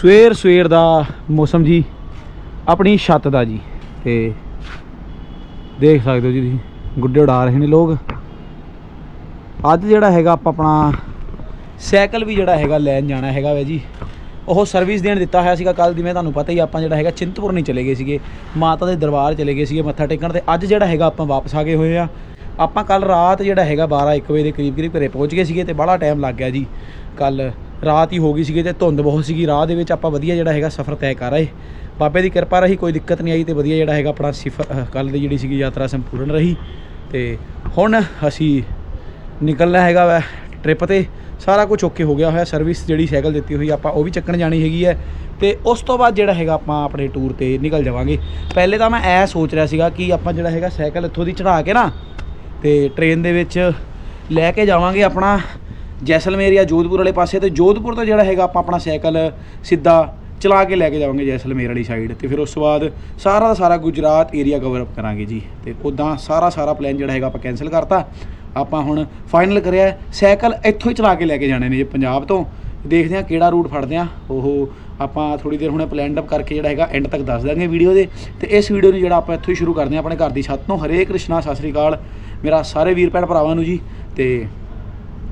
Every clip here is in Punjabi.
ਸਵੇਰ ਸਵੇਰ ਦਾ ਮੌਸਮ ਜੀ, ਆਪਣੀ ਛੱਤ ਦਾ ਜੀ, ਤੇ ਦੇਖ ਸਕਦੇ ਹੋ ਜੀ ਤੁਸੀਂ, ਗੁੱਡੇ ਉਡਾ ਰਹੇ ਨੇ ਲੋਕ। ਅੱਜ ਜਿਹੜਾ ਹੈਗਾ ਆਪਾਂ ਆਪਣਾ ਸਾਈਕਲ ਵੀ ਜਿਹੜਾ ਹੈਗਾ ਲੈਣ ਜਾਣਾ ਹੈਗਾ ਵੇ ਜੀ। ਉਹ ਸਰਵਿਸ ਦੇਣ ਦਿੱਤਾ ਹੋਇਆ ਸੀਗਾ ਕੱਲ ਜਿਵੇਂ ਤੁਹਾਨੂੰ ਪਤਾ ਹੀ ਆਪਾਂ ਜਿਹੜਾ ਹੈਗਾ ਚਿੰਤਪੁਰ ਨਹੀਂ ਚਲੇ ਗਏ ਸੀਗੇ, ਮਾਤਾ ਦੇ ਦਰਬਾਰ ਚਲੇ ਗਏ ਸੀਗੇ ਮੱਥਾ ਟੇਕਣ ਤੇ, ਅੱਜ ਜਿਹੜਾ ਹੈਗਾ ਆਪਾਂ ਵਾਪਸ ਆ ਗਏ ਹੋਏ ਆ। ਆਪਾਂ ਕੱਲ ਰਾਤ ਜਿਹੜਾ ਹੈਗਾ 12 1 ਵਜੇ ਦੇ ਕਰੀਬ ਕਰੀਬ ਘਰੇ ਪਹੁੰਚ ਗਏ ਸੀਗੇ ਤੇ ਬੜਾ ਟਾਈਮ ਲੱਗ ਗਿਆ ਜੀ। ਕੱਲ ਰਾਤ ਹੀ ਹੋ ਗਈ ਸੀਗੀ ਤੇ ਧੁੰਦ ਬਹੁਤ ਸੀਗੀ। ਰਾਹ ਦੇ ਵਿੱਚ ਆਪਾਂ ਵਧੀਆ ਜਿਹੜਾ ਹੈਗਾ ਸਫ਼ਰ ਤੈਅ ਕਰ ਆਏ। ਬਾਬੇ ਦੀ ਕਿਰਪਾ ਰਹੀ, ਕੋਈ ਦਿੱਕਤ ਨਹੀਂ ਆਈ ਤੇ ਵਧੀਆ ਜਿਹੜਾ ਹੈਗਾ ਆਪਣਾ ਸਿਫਰ ਕੱਲ ਦੀ ਜਿਹੜੀ ਸੀਗੀ ਯਾਤਰਾ ਸੰਪੂਰਨ ਰਹੀ। ਤੇ ਹੁਣ ਅਸੀਂ ਨਿਕਲਣਾ ਹੈਗਾ ਵੈ ਟ੍ਰਿਪ ਤੇ। ਸਾਰਾ ਕੁਝ ਓਕੇ ਹੋ ਗਿਆ ਹੋਇਆ ਸਰਵਿਸ ਜਿਹੜੀ ਸਾਈਕਲ ਦਿੱਤੀ ਹੋਈ ਆਪਾਂ ਉਹ ਵੀ ਚੱਕਣ ਜਾਣੀ ਹੈਗੀ ਹੈ। ਤੇ ਉਸ ਤੋਂ ਬਾਅਦ ਜਿਹੜਾ ਹੈਗਾ ਆਪਾਂ ਆਪਣੇ ਟੂਰ ਤੇ ਨਿਕਲ ਜਾਵਾਂਗੇ। ਪਹਿਲੇ ਤਾਂ ਮੈਂ ਐ ਸੋਚ ਰਿਹਾ ਸੀਗਾ ਕਿ ਆਪਾਂ ਜਿਹੜਾ ਹੈਗਾ ਸਾਈਕਲ ਇੱਥੋਂ ਦੀ ਚੜਾ ਕੇ ਨਾ ਤੇ ਟ੍ਰੇਨ ਦੇ ਵਿੱਚ ਲੈ ਕੇ ਜਾਵਾਂਗੇ ਆਪਣਾ। ਜੈਸਲਮੇਰ ਜਾਂ ਜੋਧਪੁਰ ਵਾਲੇ ਪਾਸੇ, ਤੇ ਜੋਧਪੁਰ ਤੋਂ ਜਿਹੜਾ ਹੈਗਾ ਆਪਾਂ ਆਪਣਾ ਸਾਈਕਲ ਸਿੱਧਾ ਚਲਾ ਕੇ ਲੈ ਕੇ ਜਾਵਾਂਗੇ ਜੈਸਲਮੇਰ ਵਾਲੀ ਸਾਈਡ ਤੇ ਫਿਰ ਉਸ ਤੋਂ ਬਾਅਦ ਸਾਰਾ ਦਾ ਸਾਰਾ ਗੁਜਰਾਤ ਏਰੀਆ ਕਵਰ ਅਪ ਕਰਾਂਗੇ ਜੀ। ਤੇ ਉਦਾਂ ਸਾਰਾ ਸਾਰਾ ਪਲਾਨ ਜਿਹੜਾ ਹੈਗਾ ਆਪਾਂ ਕੈਨਸਲ ਕਰਤਾ। ਆਪਾਂ ਹੁਣ ਫਾਈਨਲ ਕਰਿਆ ਸਾਈਕਲ ਇੱਥੋਂ ਹੀ ਚਲਾ ਕੇ ਲੈ ਕੇ ਜਾਣੇ ਨੇ ਜੀ ਪੰਜਾਬ ਤੋਂ। ਦੇਖਦੇ ਹਾਂ ਕਿਹੜਾ ਰੂਟ ਫੜਦੇ ਆ ਉਹ ਆਪਾਂ ਥੋੜੀ ਦੇਰ ਹੁਣੇ ਪਲਾਨ ਅਪ ਕਰਕੇ ਜਿਹੜਾ ਹੈਗਾ ਐਂਡ ਤੱਕ ਦੱਸ ਦਾਂਗੇ ਵੀਡੀਓ ਦੇ। ਤੇ ਇਸ ਵੀਡੀਓ ਨੂੰ ਜਿਹੜਾ ਆਪਾਂ ਇੱਥੋਂ ਹੀ ਸ਼ੁਰੂ ਕਰਦੇ ਹਾਂ, ਆਪਣੇ ਘਰ ਦੀ ਛੱਤ ਤੋਂ। ਹਰੇ ਕ੍ਰਿਸ਼ਨਾ, ਸਤਿ ਸ੍ਰੀ ਅਕਾਲ। ਮੇਰਾ ਸਾਰੇ ਵੀਰ ਭੈਣ ਭਰਾਵਾਂ ਨੂੰ ਜੀ। ਤੇ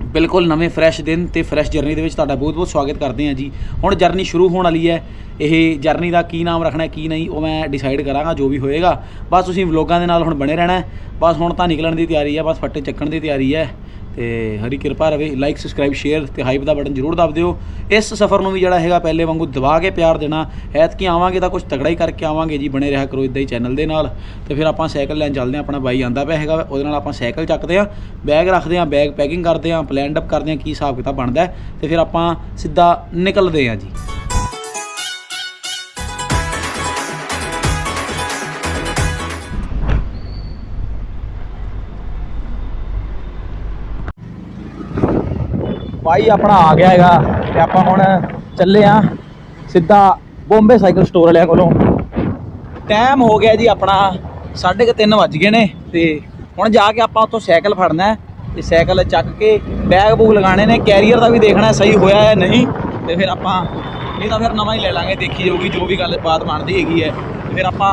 ਬਿਲਕੁਲ ਨਵੇਂ ਫਰੈਸ਼ ਦਿਨ ਤੇ ਫਰੈਸ਼ ਜਰਨੀ ਦੇ ਵਿੱਚ ਤੁਹਾਡਾ ਬਹੁਤ-ਬਹੁਤ ਸਵਾਗਤ ਕਰਦੇ ਹਾਂ ਜੀ। ਹੁਣ ਜਰਨੀ ਸ਼ੁਰੂ ਹੋਣ ਵਾਲੀ ਹੈ। ਇਹ ਜਰਨੀ ਦਾ ਕੀ ਨਾਮ ਰੱਖਣਾ, ਕੀ ਨਹੀਂ, ਉਹ ਮੈਂ ਡਿਸਾਈਡ ਕਰਾਂਗਾ, ਜੋ ਵੀ ਹੋਏਗਾ। ਬਸ ਤੁਸੀਂ ਵਲੋਗਾਂ ਦੇ ਨਾਲ ਹੁਣ ਬਣੇ ਰਹਿਣਾ ਬਸ ਹੁਣ ਤਾਂ ਨਿਕਲਣ ਦੀ ਤਿਆਰੀ ਹੈ, ਬਸ ਫੱਟੇ ਚੱਕਣ ਦੀ ਤਿਆਰੀ ਹੈ। ਤੇ ਹਰੀ ਕਿਰਪਾ ਰਵੇ ਲਾਈਕ ਸਬਸਕ੍ਰਾਈਬ ਸ਼ੇਅਰ ਤੇ ਹਾਈਪ ਦਾ ਬਟਨ ਜ਼ਰੂਰ ਦਬ ਦਿਓ। ਇਸ ਸਫ਼ਰ ਨੂੰ ਵੀ ਜਿਹੜਾ ਹੈਗਾ ਪਹਿਲੇ ਵਾਂਗੂ ਦਬਾ ਕੇ ਪਿਆਰ ਦੇਣਾ। ਐਤਕੀ ਆਵਾਂਗੇ ਤਾਂ ਕੁਝ ਤਗੜਾ ਹੀ ਕਰਕੇ ਆਵਾਂਗੇ ਜੀ, ਬਣੇ ਰਿਹਾ ਕਰੋ ਇਦਾਂ ਹੀ ਚੈਨਲ ਦੇ ਨਾਲ। ਤੇ ਫਿਰ ਆਪਾਂ ਸਾਈਕਲ ਲੈਣ ਚੱਲਦੇ ਹਾਂ, ਆਪਣਾ ਬਾਈ ਆਂਦਾ ਪਿਆ ਹੈਗਾ, ਉਹਦੇ ਨਾਲ ਆਪਾਂ ਸਾਈਕਲ ਚੱਕਦੇ ਹਾਂ। ਬੈਗ ਰੱਖਦੇ ਹਾਂ, ਬੈਗ ਪੈਕਿੰਗ ਕਰਦੇ ਹਾਂ ਪਲਾਨ ਅਪ ਕਰਦੇ ਹਾਂ, ਕੀ ਹਿਸਾਬ ਕਿਤਾਬ ਬਣਦਾ ਹੈ। ਤੇ ਫਿਰ ਆਪਾਂ ਸਿੱਧਾ ਨਿਕਲਦੇ ਹਾਂ ਜੀ। ਭਾਈ ਆਪਣਾ ਆ ਗਿਆ ਹੈਗਾ ਤੇ ਆਪਾਂ ਹੁਣ ਚੱਲੇ ਆ ਸਿੱਧਾ ਬੰਬੇ ਸਾਈਕਲ ਸਟੋਰ ਵਾਲਿਆਂ ਕੋਲੋਂ। ਟਾਈਮ ਹੋ ਗਿਆ ਜੀ ਆਪਣਾ 3:30 ਵੱਜ ਗਏ ਨੇ ਤੇ ਹੁਣ ਜਾ ਕੇ ਆਪਾਂ ਉੱਥੋਂ ਸਾਈਕਲ ਫੜਨਾ ਹੈ ਤੇ ਸਾਈਕਲ ਚੱਕ ਕੇ ਬੈਗ ਬੂਗ ਲਗਾਣੇ ਨੇ ਕੈਰੀਅਰ ਦਾ ਵੀ ਦੇਖਣਾ ਸਹੀ ਹੋਇਆ ਹੈ ਨਹੀਂ ਤੇ ਫਿਰ ਆਪਾਂ ਇਹ ਤਾਂ ਫਿਰ ਨਵਾਂ ਹੀ ਲੈ ਲਾਂਗੇ, ਦੇਖੀ ਜਾਊਗੀ, ਜੋ ਵੀ ਗੱਲ ਬਾਤ ਬਣਦੀ ਹੈਗੀ ਹੈ। ਫਿਰ ਆਪਾਂ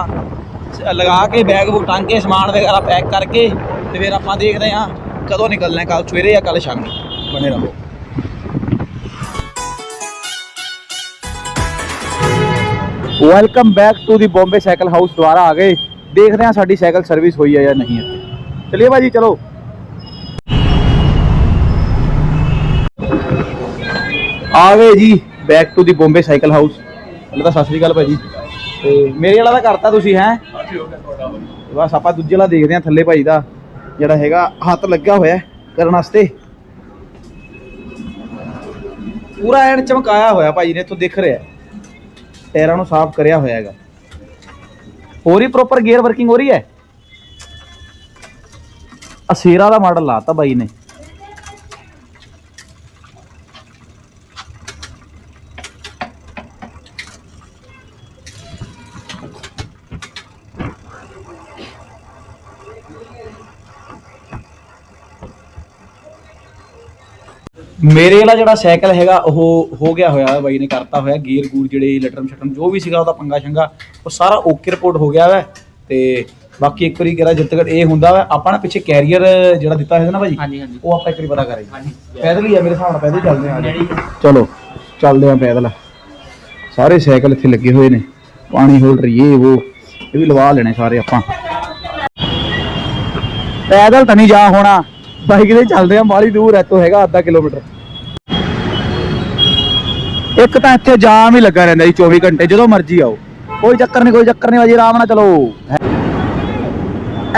ਸ- ਲਗਾ ਕੇ ਬੈਗ ਬੂਗ ਟੰਗ ਕੇ ਸਮਾਨ ਵਗੈਰਾ ਪੈਕ ਕਰਕੇ ਤੇ ਫਿਰ ਆਪਾਂ ਦੇਖਦੇ ਹਾਂ ਕਦੋਂ ਨਿਕਲਣਾ ਹੈ ਕੱਲ ਸਵੇਰੇ ਜਾਂ ਕੱਲ ਸ਼ਾਮੀ। ਬਣੇ ਰਹੋ। Welcome back to the Bombay cycle house ਦੁਆਰਾ ਆ ਗਏ। ਦੇਖਦੇ ਹਾਂ ਸਾਡੀ ਸਾਈਕਲ ਸਰਵਿਸ ਹੋਈ ਹੈ ਜਾਂ ਨਹੀਂ ਇੱਥੇ। ਚਲਿਏ ਭਾਜੀ, ਚਲੋ। ਆ ਗਏ ਜੀ back to the Bombay cycle house ਪਹਿਲਾਂ ਤਾਂ ਸਤਿ ਸ੍ਰੀ ਅਕਾਲ ਭਾਜੀ। ਤੇ ਮੇਰੇ ਵਾਲਾ ਤਾਂ ਕਰਤਾ ਤੁਸੀਂ, ਹੈ? ਬਸ ਆਪਾਂ ਦੂਜੇ ਵਾਲਾ ਦੇਖਦੇ ਹਾਂ ਥੱਲੇ ਭਾਈ ਦਾ, ਜਿਹੜਾ ਹੈਗਾ, ਹੱਥ ਲੱਗਿਆ ਹੋਇਆ ਕਰਨ ਵਾਸਤੇ। ਪੂਰਾ ਐਨ ਚਮਕਾਇਆ ਹੋਇਆ ਭਾਈ ਨੇ, ਇੱਥੋਂ ਦਿਖ ਰਿਹਾ ਟਾਇਰਾਂ ਨੂੰ ਸਾਫ਼ ਕਰਿਆ ਹੋਇਆ ਹੈਗਾ। ਹੋ ਰਹੀ ਪ੍ਰੋਪਰ ਗੇਅਰ ਵਰਕਿੰਗ ਹੋ ਰਹੀ ਹੈ? ਅਸੇਰਾ ਦਾ ਮਾਡਲ ਲਾਤਾ ਬਾਈ ਨੇ। ਮੇਰੇ ਵਾਲਾ ਜਿਹੜਾ ਸਾਈਕਲ ਹੈਗਾ ਉਹ ਹੋ ਗਿਆ ਹੋਇਆ ਬਾਈ ਨੇ ਕਰਤਾ ਹੋਇਆ ਗੇਅਰ ਗੂਰ ਜਿਹੜੇ ਲਟਰਮ ਸ਼ਟਰਮ ਜੋ ਵੀ ਸੀਗਾ ਉਹਦਾ ਪੰਗਾ ਸ਼ੰਗਾ ਉਹ ਸਾਰਾ ਓਕੇ ਰਿਪੋਰਟ ਹੋ ਗਿਆ ਵਾ ਤੇ ਬਾਕੀ ਇੱਕ ਵਾਰੀ ਕਿਹੜਾ ਜਿੱਤ ਤੱਕ ਇਹ ਹੁੰਦਾ ਵਾ ਆਪਾਂ ਨਾ ਪਿੱਛੇ ਕੈਰੀਅਰ ਜਿਹੜਾ ਦਿੱਤਾ ਹੋਇਆ ਨਾ ਭਾਜੀ ਹਾਂਜੀ ਹਾਂਜੀ। ਉਹ ਆਪਾਂ ਇੱਕ ਵਾਰੀ ਪਤਾ ਕਰਾਂਗੇ ਪੈਦਲ ਹੀ ਆ ਮੇਰੇ ਹਿਸਾਬ ਨਾਲ ਪੈਦਲ ਹੀ ਚੱਲਦੇ ਆ ਚਲੋ ਚੱਲਦੇ ਆ ਪੈਦਲ। ਸਾਰੇ ਸਾਈਕਲ ਇੱਥੇ ਲੱਗੇ ਹੋਏ ਨੇ ਪਾਣੀ ਹੋਲਡਰ ਇਹ ਉਹ ਇਹ ਵੀ ਲਵਾ ਲੈਣੇ ਸਾਰੇ ਆਪਾਂ। ਪੈਦਲ ਤਾਂ ਨਹੀਂ ਜਾ ਹੋਣਾ ਬਾਈਕ ਤੇ ਚੱਲਦੇ ਆ ਬਾਹਲੀ ਦੂਰ ਇੱਥੋਂ ਹੈਗਾ ਅੱਧਾ ਕਿਲੋਮੀਟਰ। ਇੱਕ ਤਾਂ ਇੱਥੇ ਜਾਮ ਹੀ ਲੱਗਾ ਰਹਿੰਦਾ ਜੀ 24 ਘੰਟੇ ਜਦੋਂ ਮਰਜ਼ੀ ਆਓ। ਕੋਈ ਚੱਕਰ ਨਹੀਂ ਕੋਈ ਚੱਕਰ ਨਹੀਂ ਬਾਜੀ ਆਰਾਮ ਨਾਲ ਚਲੋ।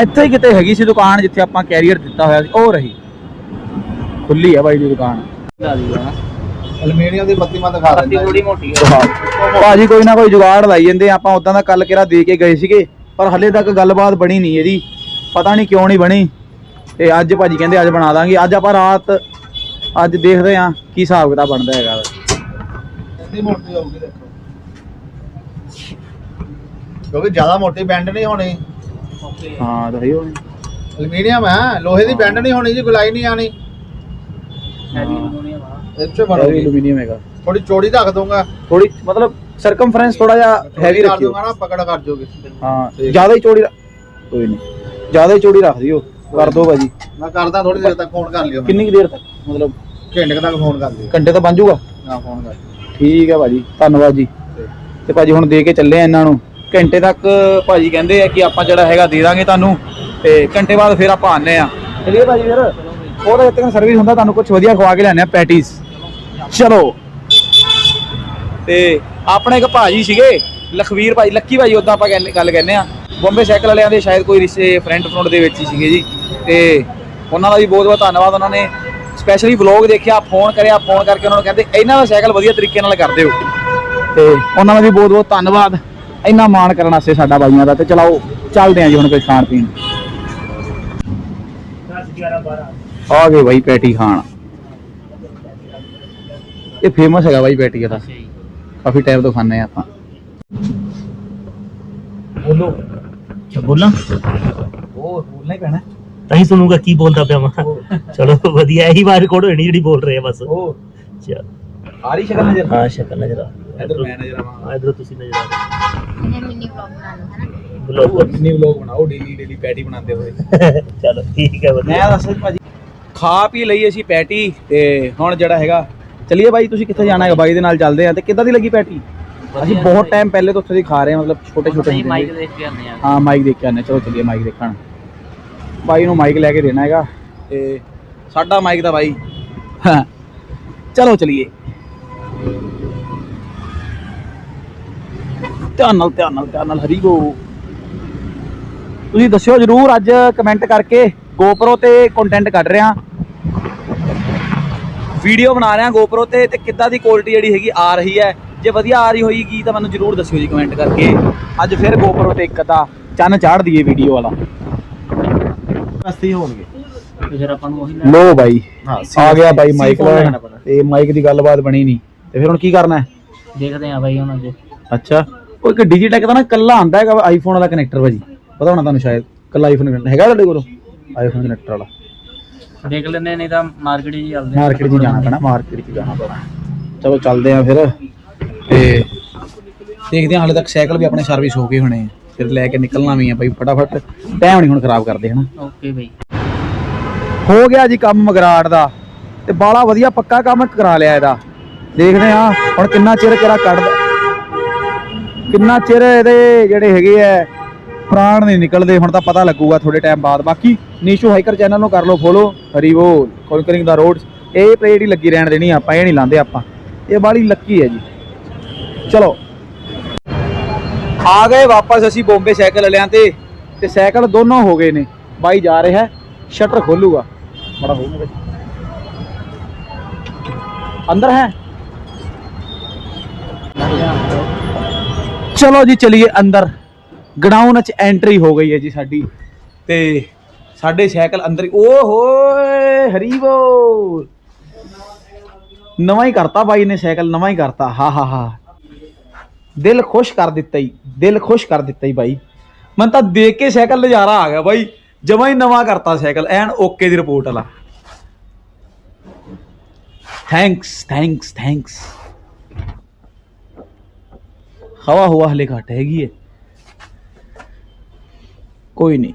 ਇੱਥੇ ਹੀ ਕਿਤੇ ਹੈਗੀ ਸੀ ਦੁਕਾਨ ਜਿੱਥੇ ਆਪਾਂ ਕੈਰੀਅਰ ਦਿੱਤਾ ਹੋਇਆ ਸੀ ਉਹ ਰਹੀ। ਖੁੱਲੀ ਆ ਬਾਈ ਦੀ ਦੁਕਾਨ। ਅਲਮੀਨੀਅਮ ਦੀ ਬੱਤੀ ਮੈਂ ਦਿਖਾ ਦਿੰਦਾ ਥੋੜੀ ਮੋਟੀ ਹੈ ਭਾਜੀ ਕੋਈ ਨਾ ਕੋਈ ਜੁਗਾੜ ਲਾਈ ਜਾਂਦੇ ਆਪਾਂ ਉਦਾਂ ਦਾ ਕੱਲ ਕਿਹੜਾ ਦੇ ਕੇ ਗਏ ਸੀਗੇ ਪਰ ਹਲੇ ਤੱਕ ਗੱਲਬਾਤ ਬਣੀ ਨਹੀਂ ਇਹਦੀ। ਪਤਾ ਨਹੀਂ ਕਿਉਂ ਨਹੀਂ ਬਣੀ। ਤੇ ਅੱਜ ਭਾਜੀ ਕਹਿੰਦੇ ਅੱਜ ਬਣਾ ਦਾਂਗੇ। ਅੱਜ ਆਪਾਂ ਰਾਤ ਅੱਜ ਦੇਖਦੇ ਆ ਕੀ ਹਿਸਾਬ ਕਿਤਾਬ ਬਣਦਾ ਹੈਗਾ। ਇੰਨੀ ਮੋਟੀ ਹੋਊਗੀ ਦੇਖੋ। ਕਿਉਂਕਿ ਜ਼ਿਆਦਾ ਮੋਟੀ ਬੈਂਡ ਨਹੀਂ ਹੋਣੀ। ਹਾਂ ਤਾਂ ਸਹੀ ਹੋਣੀ। ਅਲਮੀਨੀਅਮ ਹੈ ਲੋਹੇ ਦੀ ਬੈਂਡ ਨਹੀਂ ਹੋਣੀ ਜੀ ਗੁਲਾਈ ਨਹੀਂ ਆਣੀ ਇੱਥੇ ਬਣੂਗੀ। ਐਲੂਮੀਨੀਅਮ ਹੈਗਾ। ਥੋੜੀ ਚੌੜੀ ਰੱਖ ਦੂੰਗਾ ਥੋੜੀ ਮਤਲਬ ਸਰਕਮਫਰੈਂਸ ਥੋੜਾ ਜਿਹਾ ਹੈਵੀ ਕਰ ਰੱਖਿਓ ਦੂੰਗਾ ਨਾ ਪਕੜ ਕਰ ਜੋਗੇ। ਹਾਂ। ਜ਼ਿਆਦਾ ਹੀ ਚੌੜੀ ਰੱਖ- ਕੋਈ ਨਹੀਂ। ਜ਼ਿਆਦਾ ਹੀ ਚੌੜੀ ਰੱਖ ਦਿਓ। ਕਰ ਦੋ ਭਾਜੀ। ਮੈਂ ਕਰਦਾ ਥੋੜੀ ਦੇਰ ਤੱਕ ਫੋਨ ਕਰ ਲਿਓ ਕਿੰਨੀ ਕੁ ਦੇਰ ਤੱਕ? ਮਤਲਬ ਘੰਟੇ ਕੁ ਤੱਕ ਫੋਨ ਕਰ ਲਿਓ। ਘੰਟੇ ਤੋਂ ਬਣ ਜਾਊਗਾ ਹਾਂ ਫੋਨ ਕਰ ਠੀਕ ਹੈ ਭਾਜੀ, ਧੰਨਵਾਦ ਜੀ। ਤੇ ਭਾਜੀ ਹੁਣ ਦੇ ਕੇ ਚੱਲੇ ਆ ਇਹਨਾਂ ਨੂੰ। ਘੰਟੇ ਤੱਕ ਭਾਜੀ ਕਹਿੰਦੇ ਆ ਕਿ ਆਪਾਂ ਜਿਹੜਾ ਹੈਗਾ ਦੇ ਦਾਂਗੇ ਤੁਹਾਨੂੰ, ਤੇ ਘੰਟੇ ਬਾਅਦ ਫਿਰ ਆਪਾਂ ਆਨੇ ਆ। ਚਲਿਏ ਭਾਜੀ ਫਿਰ। ਉਹਦਾ ਜਦ ਤੱਕ ਸਰਵਿਸ ਹੁੰਦਾ, ਤੁਹਾਨੂੰ ਕੁਝ ਵਧੀਆ ਖਵਾ ਕੇ ਲਿਆਨੇ ਆ ਪੈਟੀਜ਼ ਚਲੋ। ਤੇ ਆਪਣੇ ਇੱਕ ਭਾਜੀ ਸੀਗੇ, ਲਖਵੀਰ ਭਾਈ ਲੱਕੀ ਭਾਈ ਉਦਾਂ ਆਪਾਂ ਕਹਿੰਦੇ- ਗੱਲ ਕਹਿੰਦੇ ਆ। ਬੰਬੇ ਸਾਈਕਲ ਵਾਲਿਆਂ ਦੇ ਸ਼ਾਇਦ ਕੋਈ ਰਿਸ਼ਤੇ ਫਰੈਂਡ ਫਰੋਂਡ ਦੇ ਵਿੱਚ ਹੀ ਸੀਗੇ ਜੀ। ਤੇ ਉਹਨਾਂ ਦਾ ਵੀ ਬਹੁਤ ਬਹੁਤ ਧੰਨਵਾਦ ਉਹਨਾਂ ਨੇ। ਸਪੈਸ਼ਲੀ ਵਲੌਗ ਦੇਖਿਆ ਫੋਨ ਕਰਿਆ ਫੋਨ ਕਰਕੇ ਉਹਨਾਂ ਨੂੰ ਕਹਿੰਦੇ ਇਹਨਾਂ ਦਾ ਸਾਈਕਲ ਵਧੀਆ ਤਰੀਕੇ ਨਾਲ ਕਰ ਦਿਓ ਤੇ ਉਹਨਾਂ ਦਾ ਵੀ ਬਹੁਤ ਬਹੁਤ ਧੰਨਵਾਦ। ਇੰਨਾ ਮਾਣ ਕਰਨ ਵਾਸਤੇ ਸਾਡਾ ਬਾਈਆਂ ਦਾ। ਤੇ ਚਲਾਓ ਚੱਲਦੇ ਆਂ ਜੀ ਹੁਣ ਕੋਈ ਖਾਣ ਪੀਣ। ਆ ਗਏ ਬਾਈ ਪੈਟੀ ਖਾਣ। ਇਹ ਫੇਮਸ ਹੈਗਾ ਬਾਈ ਪੈਟੀ ਦਾ ਕਾਫੀ ਟਾਈਮ ਤੋਂ ਖਾਂਦੇ ਆ ਆਪਾਂ। ਬੋਲੋ। ਬੋਲਾਂ। ਉਹ ਬੋਲਣਾ ਹੀ ਪੈਣਾ। ਤਾਂ ਹੀ ਸੁਣੂਗਾ ਕੀ ਬੋਲਦਾ ਪਿਆ ਮੈਂ। ਚਲੋ ਵਧੀਆ ਇਹੀ ਵਾਰ ਰਿਕਾਰਡ ਹੋਣੀ ਜਿਹੜੀ ਬੋਲ ਰਹੇ ਆ ਬਸ। ਉਹ ਚਲ। ਆ ਰਹੀ ਸ਼ਕਲ ਨਜ਼ਰ ਹਾਂ ਸ਼ਕਲ ਨਜ਼ਰ ਆ। ਇਧਰ ਮੈਂ ਨਜ਼ਰ ਆਵਾਂ। ਹਾਂ ਇਧਰ ਤੁਸੀਂ ਨਜ਼ਰ ਆ ਇਹਨੇ ਮਿੰਨੀ ਵਲੌਗ ਬਣਾ ਲਓ ਹੈ ਨਾ ਬਲੌਗ ਮਿੰਨੀ ਵਲੌਗ ਬਣਾਓ ਡੇਲੀ ਡੇਲੀ ਪੈਟੀ ਬਣਾਉਂਦੇ ਹੋਏ। ਚਲੋ ਠੀਕ ਹੈ ਵਧੀਆ। ਮੈਂ ਦੱਸ ਭਾਜੀ ਖਾ ਪੀ ਲਈ ਅਸੀਂ ਪੈਟੀ ਤੇ ਹੁਣ ਜਿਹੜਾ ਹੈਗਾ ਚਲਿਏ ਬਾਈ ਤੁਸੀਂ ਕਿੱਥੇ ਜਾਣਾ ਹੈਗਾ? ਬਾਈ ਦੇ ਨਾਲ ਚੱਲਦੇ ਆ ਤੇ ਕਿੱਦਾਂ ਦੀ ਲੱਗੀ ਪੈਟੀ ਅਸੀਂ ਬਹੁਤ ਟਾਈਮ ਪਹਿਲੇ ਤੋਂ ਉੱਥੇ ਦੀ ਖਾ ਰਹੇ ਹਾਂ ਮਤਲਬ ਛੋਟੇ ਛੋਟੇ ਮਾਈਕ ਦੇਖ ਕੇ ਆਨੇ ਆ। ਹਾਂ ਮਾਈਕ ਦੇਖ ਕੇ ਆਨੇ ਚਲੋ ਚਲਿਏ ਮਾਈਕ ਦੇਖਣ। ਬਾਈ ਨੂੰ ਮਾਈਕ ਲੈ ਕੇ ਦੇਣਾ ਹੈਗਾ ਤੇ ਸਾਡਾ ਮਾਈਕ ਦਾ ਬਾਈ। ਹਾਂ। ਚਲੋ ਚਲੀਏ। ਧਿਆਨ ਨਾਲ ਧਿਆਨ ਨਾਲ ਧਿਆਨ ਨਾਲ, ਹਰੀ ਗੋ ਤੁਸੀਂ ਦੱਸਿਓ ਜਰੂਰ ਅੱਜ ਕਮੈਂਟ ਕਰਕੇ GoPro ਤੇ ਕੰਟੈਂਟ ਕੱਢ ਰਿਹਾ। ਵੀਡੀਓ ਬਣਾ ਰਿਹਾ GoPro ਤੇ ਤੇ ਕਿੱਦਾਂ ਦੀ ਕੁਆਲਿਟੀ ਜਿਹੜੀ ਹੈਗੀ ਆ ਰਹੀ ਹੈ। ਜੇ ਵਧੀਆ ਆ ਰਹੀ ਹੋਏਗੀ ਤਾਂ ਮੈਨੂੰ ਜਰੂਰ ਦੱਸਿਓ ਜੀ ਕਮੈਂਟ ਕਰਕੇ। ਅੱਜ ਫਿਰ GoPro ਤੇ ਇੱਕ ਅੱਧਾ ਚੰਨ ਚਾੜ ਦਈਏ ਵੀਡੀਓ ਵਾਲਾ। ਅਸਤੀ ਹੋਣਗੇ। ਫਿਰ ਆਪਾਂ ਨੂੰ ਉਹੀ ਲੋ ਬਾਈ। ਹਾਂ ਆ ਗਿਆ ਬਾਈ ਸੀ ਮਾਈਕ phone ਲੈਣਾ ਪੈਣਾ। ਤੇ ਮਾਈਕ ਦੀ ਗੱਲਬਾਤ ਬਣੀ ਨਹੀਂ। ਤੇ ਫਿਰ ਹੁਣ ਕੀ ਕਰਨਾ ਹੈ? ਦੇਖਦੇ ਆ ਬਾਈ ਉਹਨਾਂ ਦੇ ਅੱਛਾ। ਉਹ ਇੱਕ ਡਿਜੀਟੈਕ ਦਾ ਨਾ ਕੱਲਾ ਆਂਦਾ ਹੈਗਾ ਆਈਫੋਨ ਵਾਲਾ ਕਨੈਕਟਰ ਭਾਜੀ ਪਤਾ ਹੋਣਾ ਤੁਹਾਨੂੰ ਸ਼ਾਇਦ। ਕੱਲਾ ਆਈਫੋਨ ਕਨੈਕਟਰ ਹੈਗਾ ਤੁਹਾਡੇ ਕੋਲ? ਆਈਫੋਨ ਕਨੈਕਟਰ ਵਾਲਾ। ਦੇਖ ਲੈਂਦੇ ਨਹੀਂ ਤਾਂ ਮਾਰਕੀਟ ਹੀ ਚੱਲਦੇ ਮਾਰਕੀਟ 'ਚ ਜਾਣਾ ਪੈਣਾ ਮਾਰਕੀਟ 'ਚ ਜਾਣਾ ਪੈਣਾ। ਚਲੋ ਚੱਲਦੇ ਆ ਫਿਰ। ਤੇ ਦੇਖਦੇ ਆ ਹਾਲੇ ਤੱਕ ਸਾਈਕਲ ਵੀ ਆਪਣੇ ਸਰਵਿਸ ਹੋ ਗਏ ਹੋਣੇ ਆ। ਫਿਰ ਲੈ ਕੇ ਨਿਕਲਣਾ ਵੀ ਆ ਭਾਈ ਫਟਾਫਟ। ਟਾਈਮ ਨਹੀਂ ਹੁਣ ਖਰਾਬ ਕਰਦੇ ਹਨਾ? Okay bye. ਹੋ ਗਿਆ ਜੀ ਕੰਮ ਮਗਰਾੜ ਦਾ ਤੇ ਬਾਲਾ ਵਧੀਆ ਪੱਕਾ ਕੰਮ ਕਰਾ ਲਿਆ ਇਹਦਾ। ਦੇਖਦੇ ਆ ਹੁਣ ਕਿੰਨਾ ਚਿਰ ਕਿਹੜਾ ਕੱਢਦਾ। ਕਿੰਨਾ ਚਿਰ ਇਹਦੇ ਜਿਹੜੇ ਹੈਗੇ ਆ ਪ੍ਰਾਣ ਨਹੀਂ ਨਿਕਲਦੇ ਹੁਣ ਤਾਂ ਪਤਾ ਲੱਗੂਗਾ ਥੋੜੇ ਟਾਈਮ ਬਾਅਦ। ਬਾਕੀ ਨੀਸ਼ੂ ਹਾਈਕਰ ਚੈਨਲ ਨੂੰ ਕਰ ਲਓ ਫੋਲੋ ਹਰੀ ਬੋਲ ਕੋਨਕਰਿੰਗ ਦਾ ਰੋਡਸ ਇਹ ਪਲੇਟ ਹੀ ਲੱਗੀ ਰਹਿਣ ਦੇਣੀ ਆਪਾਂ ਇਹ ਨਹੀਂ ਲਾਉਂਦੇ ਆਪਾਂ। ਇਹ ਬਾਲੀ ਲੱਕੀ ਹੈ ਜੀ। ਚਲੋ। ਆ ਗਏ ਵਾਪਸ, ਅਸੀਂ ਬੰਬੇ ਸਾਈਕਲ ਵਾਲਿਆਂ ਤੇ ਤੇ ਸਾਈਕਲ ਦੋਨੋਂ ਹੋ ਗਏ ਨੇ। ਬਾਈ ਜਾ ਰਿਹਾ ਹੈ ਸ਼ਟਰ ਖੋਲੂਗਾ। ਬੜਾ ਹੋਊਗਾ ਅੰਦਰ ਹੈ? ਚਲੋ ਜੀ, ਚਲਿਏ ਅੰਦਰ। ਗਰਾਊਂਡ ਚ ਐਂਟਰੀ ਹੋ ਗਈ ਹੈ ਜੀ ਸਾਡੀ। ਤੇ ਸਾਡੇ ਸਾਈਕਲ ਅੰਦਰ ਓ ਹੋਏ, ਹਰੀ ਬੋਲ। ਨਵਾਂ ਹੀ ਕਰਤਾ ਬਾਈ ਨੇ ਸਾਈਕਲ, ਨਵਾਂ ਹੀ ਕਰਤਾ। ਹਾ ਹਾ ਹਾ। ਦਿਲ ਖੁਸ਼ ਕਰ ਦਿੱਤਾ ਹੀ ਦਿਲ ਖੁਸ਼ ਕਰ ਦਿੱਤਾ ਹੀ ਬਾਈ ਮਨ ਤਾਂ ਦੇਖ ਕੇ ਸਾਈਕਲ ਨਜ਼ਾਰਾ ਆ ਗਿਆ ਬਾਈ ਜਮਾ ਹੀ ਨਵਾਂ ਕਰਤਾ ਸਾਈਕਲ ਐਨ ਓਕੇ ਦੀ ਰਿਪੋਰਟ ਵਾਲਾ ਥੈਂਕਸ ਥੈਂਕਸ ਥੈਂਕਸ ਹਵਾ ਹੁਆ ਹਲੇ ਘੱਟ ਹੈਗੀ ਹੈ ਕੋਈ ਨਹੀਂ